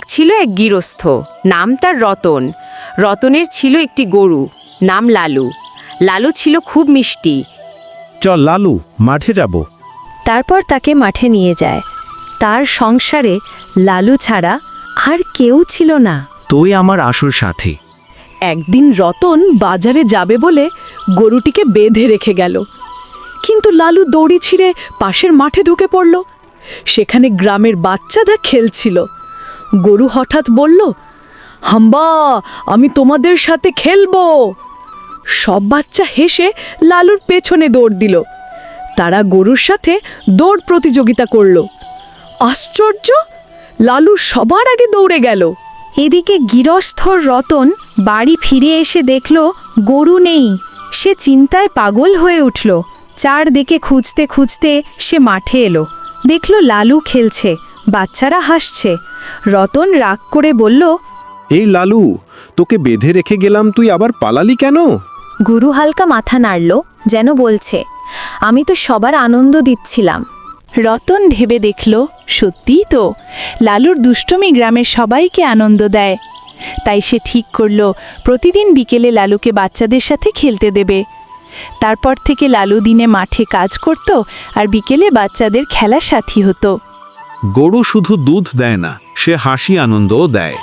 ছিল এক গৃহস্থ নাম তার রতন। রতনের ছিল একটি গরু নাম লালু। লালু ছিল খুব মিষ্টি। চল লালু মাঠে যাব। তারপর তাকে মাঠে নিয়ে যায়। তার সংসারে লালু ছাড়া আর কেউ ছিল না। তুই আমার আসল সাথী। একদিন রতন বাজারে যাবে বলে গরুটিকে বেঁধে রেখে গেল। কিন্তু লালু দড়ি ছিঁড়ে পাশের মাঠে ঢুকে পড়ল। সেখানে গ্রামের বাচ্চারা খেলছিল। গরু হঠাৎ বলল, হাম্বা, আমি তোমাদের সাথে খেলব। সব বাচ্চা হেসে লালুর পেছনে দৌড় দিল। তারা গরুর সাথে দৌড় প্রতিযোগিতা করল। আশ্চর্য! লালু সবার আগে দৌড়ে গেল। এদিকে গৃহস্থর রতন বাড়ি ফিরে এসে দেখল গরু নেই। সে চিন্তায় পাগল হয়ে উঠল। চারদিকে খুঁজতে খুঁজতে সে মাঠে এলো। দেখল লালু খেলছে, বাচ্চারা হাসছে। রতন রাগ করে বলল এই লালু তোকে বেঁধে রেখে গেলাম তুই আবার পালালি কেন? গুরু হালকা মাথা নাড়ল যেন বলছে আমি তো সবার আনন্দ দিচ্ছিলাম। রতন ভেবে দেখল সত্যিই তো লালুর দুষ্টমি গ্রামের সবাইকে আনন্দ দেয়। তাই সে ঠিক করল প্রতিদিন বিকেলে লালুকে বাচ্চাদের সাথে খেলতে দেবে। তারপর থেকে লালু দিনে মাঠে কাজ করত আর বিকেলে বাচ্চাদের খেলা সাথী হতো। গরু শুধু দুধ দেয় না সে হাসি আনন্দও দেয়।